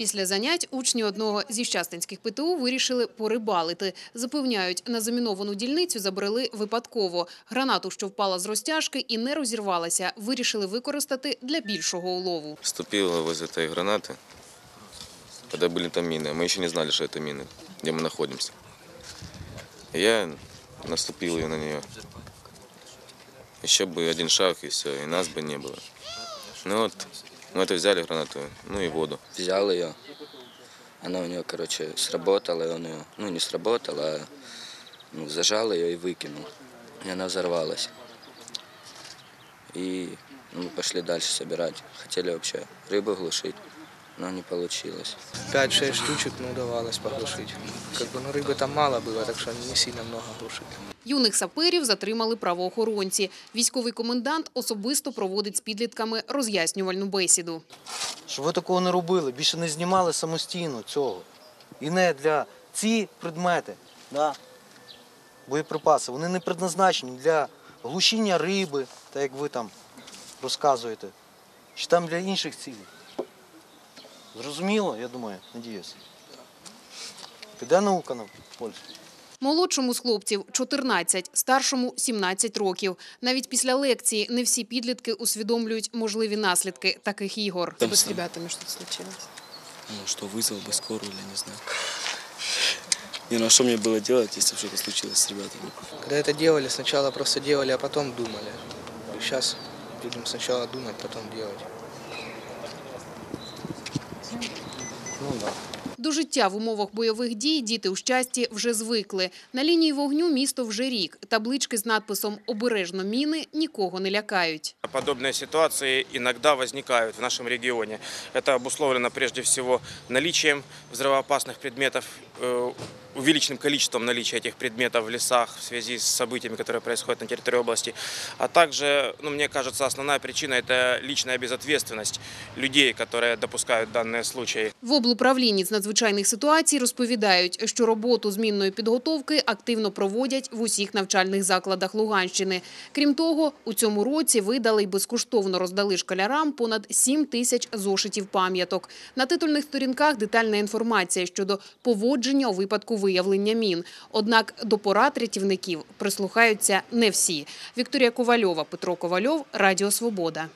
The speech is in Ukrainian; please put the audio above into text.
Після занять учні одного зі щастинських ПТУ вирішили порибалити. Запевняють, на заміновану дільницю забрели випадково. Гранату, що впала з розтяжки і не розірвалася, вирішили використати для більшого улову. Вступила возле этой гранаты, когда были там мины. Мы еще не знали, что это мины, где мы находимся. И Я наступил ее на нее. Еще бы один шаг, и все, и нас бы не было. Ну вот, мы это взяли гранату, ну и воду. взял ее. Она у нее, короче, сработала, и он ее, ну, не сработала, а ну, зажал ее и выкинул. И она взорвалась. И ну, мы пошли дальше собирать. Хотели вообще рыбу глушить, но не получилось. 5-6 штучек ну, удавалось поглушить. Как бы, ну, рыбы там мало было, так что не сильно много глушили. Юних саперів затримали правоохоронці. Військовий комендант особисто проводить з підлітками роз'яснювальну бесіду. Щоб ви такого не робили, більше не знімали самостійно цього. І не для ці предмети, да, боєприпаси, вони не предназначені для глушіння риби, так як ви там розказуєте, чи там для інших цілей. Зрозуміло, я думаю, надіюсь. Піде наука на пользу. Молодшому з хлопців 14, старшому 17 років. Навіть після лекції не всі підлітки усвідомлюють можливі наслідки таких ігор. Там з сам. ребятами що случилось? Ну, что вызвал бы скорую или не знаю. Не, ну а что мне было делать, если бы что-то случилось с ребятами? Когда это делали, сначала просто делали, а потом думали. Сейчас будем сначала думать, потом делать. Ну, да. До життя в умовах бойових дій діти у щасті вже звикли. На лінії вогню місто вже рік. Таблички з надписом «Обережно міни» нікого не лякають. Подобные ситуации иногда возникают в нашем регионе. Это обусловлено прежде всего наличием взрывоопасных предметов, э, увеличенным количеством наличия этих предметов в лесах в связи с событиями, которые происходят на территории области. А также, ну, мне кажется, основная причина – это личная безответственность людей, которые допускают данные случаи. В облуправлінні з надзвичайних ситуацій розповідають, що роботу змінної підготовки активно проводять в усіх навчальних закладах Луганщини. Крім того, у цьому році видали й безкоштовно роздали школярам понад 7 тисяч зошитів пам'яток. На титульних сторінках детальна інформація щодо поводження у випадку виявлення мін. Однак до порад рятівників прислухаються не всі. Вікторія Ковальова, Петро Ковальов, Радіо Свобода.